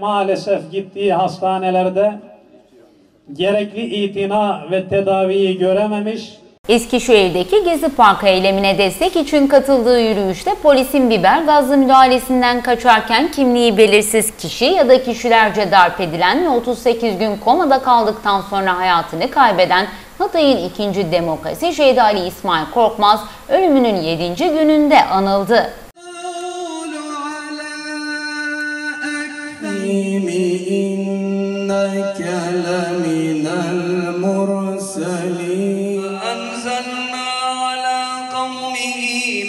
Maalesef gittiği hastanelerde gerekli itina ve tedaviyi görememiş, Eskişehir'deki Gezi Parkı eylemine destek için katıldığı yürüyüşte polisin biber gazlı müdahalesinden kaçarken kimliği belirsiz kişi ya da kişilerce darp edilen ve 38 gün komada kaldıktan sonra hayatını kaybeden Hatay'ın ikinci demokrasi şehidi Ali İsmail Korkmaz ölümünün 7. gününde anıldı. الرحيم إنك لمن المرسلين أنزلنا على قومه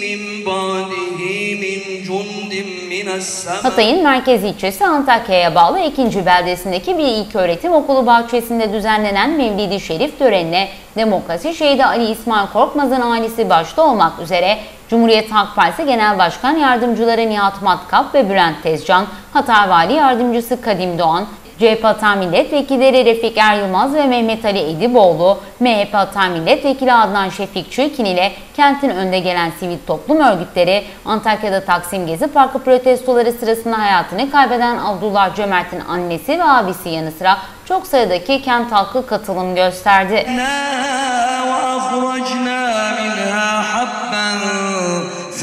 من بعده من جند من السماء Hatay'ın merkez ilçesi Antakya'ya bağlı 2. beldesindeki bir ilköğretim okulu bahçesinde düzenlenen Mevlidi Şerif törenine Demokrasi Şehidi Ali İsmail Korkmaz'ın ailesi başta olmak üzere Cumhuriyet Halk Partisi Genel Başkan Yardımcıları Nihat Matkap ve Bülent Tezcan, Hatay Vali Yardımcısı Kadim Doğan, CHP Hatay Milletvekilleri Refik Er Yılmaz ve Mehmet Ali Ediboğlu, MHP Hatay Milletvekili Adnan Şefik Çirkin ile kentin önde gelen sivil toplum örgütleri Antakya'da Taksim Gezi Parkı protestoları sırasında hayatını kaybeden Abdullah Cömert'in annesi ve abisi yanı sıra çok sayıdaki kent halkı katılım gösterdi. Ne?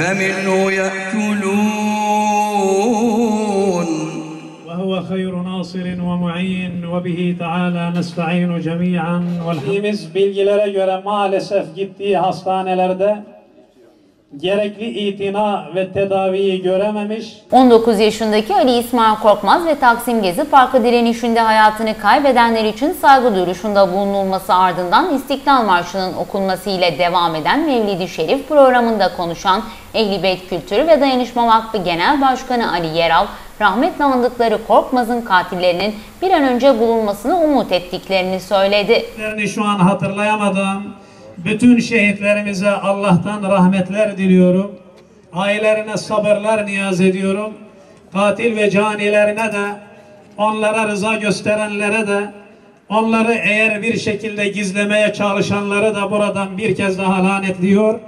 فمنه يأكلون. وهو خير ناصر ومعين وبه تعالى نستعين جميعا. والحمد bilgilere göre maalesef gittiği hastanelerde gerekli itina ve tedaviyi görememiş, 19 yaşındaki Ali İsmail Korkmaz ve Taksim Gezi Parkı direnişinde hayatını kaybedenler için saygı duruşunda bulunulması ardından İstiklal Marşı'nın okunması ile devam eden Mevlidi Şerif programında konuşan Ehli Beyt Kültürü ve Dayanışma Vakfı Genel Başkanı Ali Yeral, rahmetle andıkları Korkmaz'ın katillerinin bir an önce bulunmasını umut ettiklerini söyledi. Şu an hatırlayamadım. Bütün şehitlerimize Allah'tan rahmetler diliyorum. Ailelerine sabırlar niyaz ediyorum. Katil ve canilerine de onlara rıza gösterenlere de onları eğer bir şekilde gizlemeye çalışanları da buradan bir kez daha lanetliyor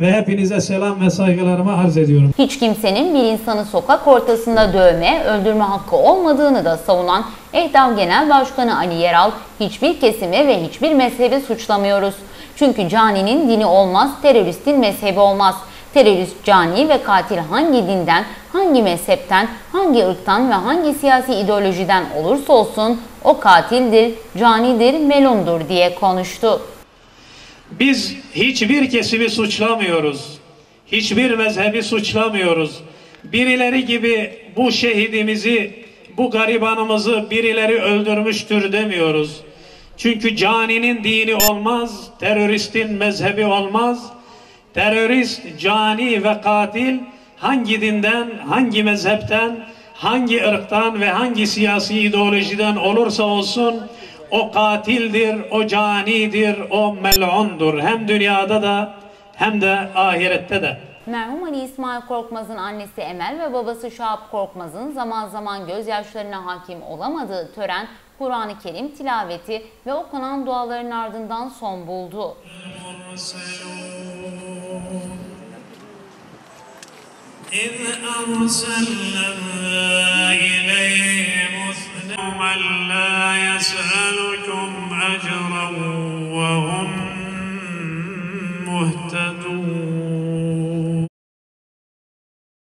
ve hepinize selam ve saygılarımı arz ediyorum. Hiç kimsenin bir insanı sokak ortasında dövme, öldürme hakkı olmadığını da savunan Ehdav Genel Başkanı Ali Yeral, hiçbir kesimi ve hiçbir mezhebi suçlamıyoruz. Çünkü caninin dini olmaz, teröristin mezhebi olmaz. Terörist, cani ve katil hangi dinden, hangi mezhepten, hangi ırktan ve hangi siyasi ideolojiden olursa olsun o katildir, canidir, melundur diye konuştu. Biz hiçbir kesimi suçlamıyoruz. Hiçbir mezhebi suçlamıyoruz. Birileri gibi bu şehidimizi, bu garibanımızı birileri öldürmüştür demiyoruz. Çünkü caninin dini olmaz, teröristin mezhebi olmaz. Terörist, cani ve katil hangi dinden, hangi mezhepten, hangi ırktan ve hangi siyasi ideolojiden olursa olsun o katildir, o canidir, o mel'undur. Hem dünyada da hem de ahirette de. Merhum Ali İsmail Korkmaz'ın annesi Emel ve babası Şahap Korkmaz'ın zaman zaman gözyaşlarına hakim olamadığı tören Kur'an-ı Kerim tilaveti ve okunan duaların ardından son buldu. إذ أرسلنا إليهم اثنى من لا يسألكم